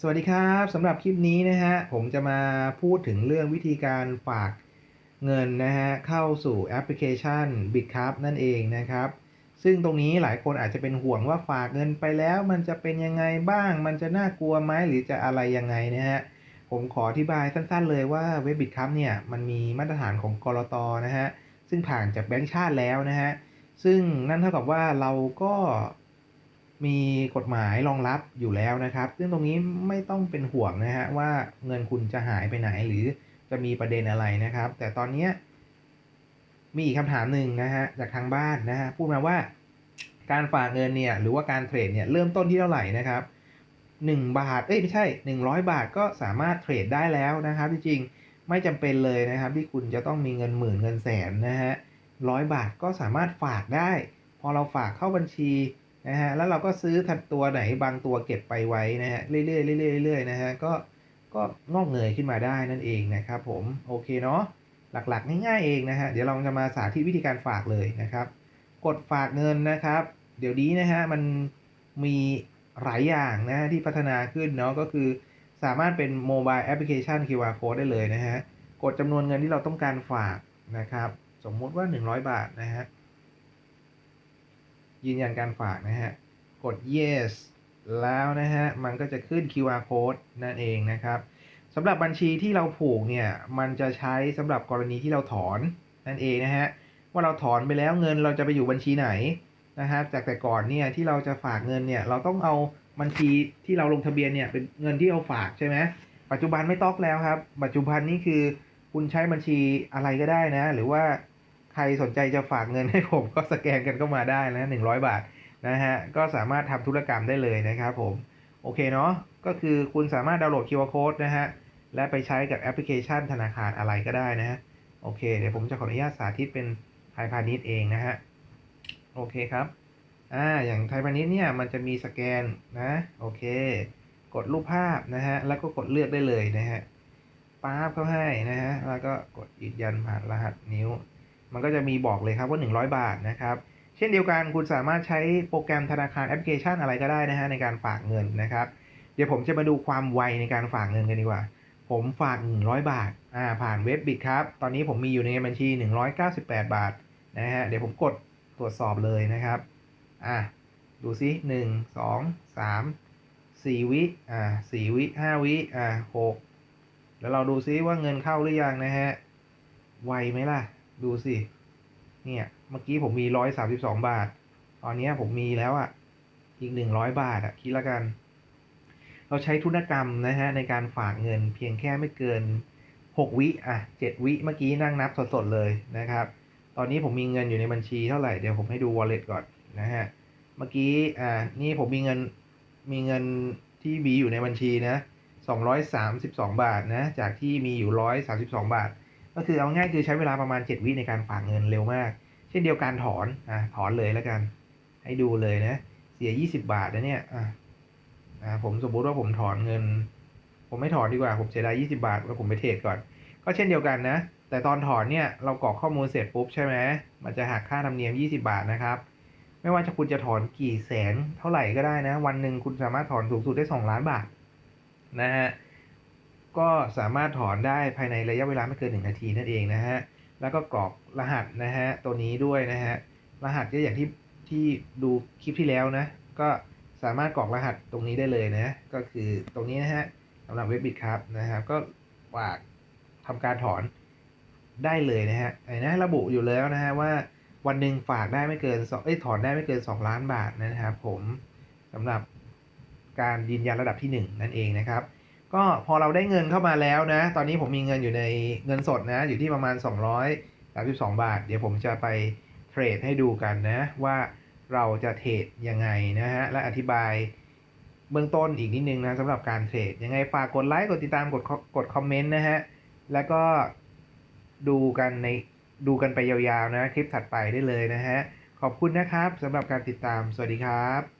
สวัสดีครับสำหรับคลิปนี้นะฮะผมจะมาพูดถึงเรื่องวิธีการฝากเงินนะฮะเข้าสู่แอปพลิเคชัน BitCup นั่นเองนะครับ ซึ่งตรงนี้หลายคนอาจจะเป็นห่วงว่าฝากเงินไปแล้วมันจะเป็นยังไงบ้าง มันจะน่ากลัวไหมหรือจะอะไรยังไงนะฮะผมขออธิบายสั้นๆเลยว่าเว็บ BitCup เนี่ยมันมีมาตรฐานของกรตนะฮะซึ่งผ่านจากแบงก์ชาติแล้วนะฮะซึ่งนั่นเท่ากับว่าเราก็ มีกฎหมายรองรับอยู่แล้วนะครับ ซึ่งตรงนี้ไม่ต้องเป็นห่วงนะฮะว่าเงินคุณจะหายไปไหนหรือจะมีประเด็นอะไรนะครับ แต่ตอนนี้มีอีกคำถามหนึ่งนะฮะจากทางบ้านนะฮะพูดมาว่าการฝากเงินเนี่ยหรือว่าการเทรดเนี่ยเริ่มต้นที่เท่าไหร่นะครับ 1 บาทเอ้ยไม่ใช่ 100 บาทก็สามารถเทรดได้แล้วนะครับจริงๆไม่จำเป็นเลยนะครับ ที่คุณจะต้องมีเงินหมื่นเงินแสนนะฮะร้อยบาทก็สามารถฝากได้ พอเราฝากเข้าบัญชี นะฮะแล้วเราก็ซื้อทัดตัวไหนบางตัวเก็บไปไว้นะฮะเรื่อยๆเรื่อยๆเรื่อยๆนะฮะก็ก็งอกเงยขึ้นมาได้นั่นเองนะครับผมโอเคเนาะหลักๆ ง่ายๆเองนะฮะเดี๋ยวเราจะมาสาธิตวิธีการฝากเลยนะครับ กดฝากเงินนะครับ เดี๋ยวนี้นะฮะมันมีหลายอย่างนะที่พัฒนาขึ้นเนาะก็คือสามารถเป็นโมบายแอปพลิเคชัน QR Code ได้เลยนะฮะกดจำนวนเงินที่เราต้องการฝากนะครับ สมมติว่า 100 บาทนะฮะ ยืนยันการฝากนะฮะ กด yes แล้วนะฮะ มันก็จะขึ้น QR code นั่นเองนะครับสำหรับบัญชีที่เราผูกเนี่ย มันจะใช้สำหรับกรณีที่เราถอนนั่นเองนะฮะ ว่าเราถอนไปแล้วเงินเราจะไปอยู่บัญชีไหนนะครับจากแต่ก่อนเนี่ยที่เราจะฝากเงินเนี่ยเราต้องเอาบัญชีที่เราลงทะเบียนเนี่ยเป็นเงินที่เราฝากใช่ไหมปัจจุบันไม่ต้องแล้วครับ ปัจจุบันนี่คือคุณใช้บัญชีอะไรก็ได้นะ หรือว่า ใครสนใจจะฝากเงินให้ผมก็สแกนกันก็มาได้นะหนึ่งร้อยบาทนะฮะ ก็สามารถทำธุรกรรมได้เลยนะครับผม โอเคเนาะ ก็คือคุณสามารถดาวน์โหลด QR code นะฮะ และไปใช้กับแอปพลิเคชันธนาคารอะไรก็ได้นะฮะ โอเค เดี๋ยวผมจะขออนุญาตสาธิตเป็นไทยพาณิชย์เองนะฮะ โอเคครับ อ่า อย่างไทยพาณิชย์เนี่ยมันจะมีสแกนนะ โอเค กดรูปภาพนะฮะ แล้วก็กดเลือกได้เลยนะฮะ ป๊าบเข้าให้นะฮะ แล้วก็กดยืนยันผ่านรหัสนิ้ว มันก็จะมีบอกเลยครับว่า 100 บาทนะครับ เช่นเดียวกันคุณสามารถใช้โปรแกรมธนาคารแอปพลิเคชันอะไรก็ได้นะฮะในการฝากเงินนะครับ เดี๋ยวผมจะมาดูความไวในการฝากเงินกันดีกว่า ผมฝาก 100 บาทอ่าผ่านเว็บบิตครับ ตอนนี้ผมมีอยู่ในบัญชี 198 บาทนะฮะเดี๋ยวผมกดตรวจสอบเลยนะครับอ่าดูซิหนึ่งสองสามสี่วิอ่าสี่วิห้าวิอ่าหกแล้วเราดูซิว่าเงินเข้าหรือยังนะฮะ ไวไหมล่ะ ดูสิ เนี่ย เมื่อกี้ผมมีร้อยสามสิบสองบาท ตอนนี้ผมมีแล้วอะ อีกหนึ่งร้อยบาทอะ คิดละกัน เราใช้ธุรกรรมนะฮะในการฝากเงินเพียงแค่ไม่เกินหกวิอะเจ็ดวิเมื่อกี้นั่งนับสดๆเลยนะครับ ตอนนี้ผมมีเงินอยู่ในบัญชีเท่าไหร่ เดี๋ยวผมให้ดู wallet ก่อนนะฮะ เมื่อกี้อ่า นี่ผมมีเงิน มีเงินที่มีอยู่ในบัญชีนะสองร้อยสามสิบสองบาทนะ จากที่มีอยู่ร้อยสามสิบสองบาท ก็คือเอาง่ายคือใช้เวลาประมาณ 7 วิในการฝากเงินเร็วมาก เช่นเดียวกันถอนอะถอนเลยแล้วกัน ให้ดูเลยนะ เสีย 20 บาทนะเนี่ยอะอ่าผมสมมติว่าผมถอนเงิน ผมไม่ถอนดีกว่า ผมเสียดาย20 บาทแล้วผมไปเทรดก่อน ก็เช่นเดียวกันนะ แต่ตอนถอนเนี่ยเรากรอกข้อมูลเสร็จปุ๊บใช่ไหมมันจะหักค่าธรรมเนียม 20 บาทนะครับไม่ว่าจะคุณจะถอนกี่แสนเท่าไหร่ก็ได้นะ วันหนึ่งคุณสามารถถอนสูงสุดได้ 2 ล้านบาทนะฮะ ก็สามารถถอนได้ภายในระยะเวลาไม่เกิน 1 นาทีนั่นเองนะฮะ แล้วก็กรอกรหัสนะฮะตัวนี้ด้วยนะฮะ รหัสก็อย่างที่ที่ดูคลิปที่แล้วนะ ก็สามารถกรอกรหัสตรงนี้ได้เลยนะ ก็คือตรงนี้นะฮะสำหรับเว็บบิตครับนะครับ ก็ฝากทำการถอนได้เลยนะฮะไอ้นะระบุอยู่แล้วนะฮะว่าวันหนึ่งฝากได้ไม่เกินสองเอ้ยถอนได้ไม่เกิน 2 ล้านบาทนะครับผมสำหรับการยืนยันระดับที่ 1 นั่นเองนะครับ ก็พอเราได้เงินเข้ามาแล้วนะ ตอนนี้ผมมีเงินอยู่ในเงินสดนะ อยู่ที่ประมาณ 232 บาท เดี๋ยวผมจะไปเทรดให้ดูกันนะ ว่าเราจะเทรดยังไงนะฮะ และอธิบายเบื้องต้นอีกนิดนึงนะสำหรับการเทรด ยังไงฝากกดไลค์ กดติดตาม กดกดคอมเมนต์นะฮะ แล้วก็ดูกันในดูกันไปยาวๆนะ คลิปถัดไปได้เลยนะฮะ ขอบคุณนะครับสำหรับการติดตาม สวัสดีครับ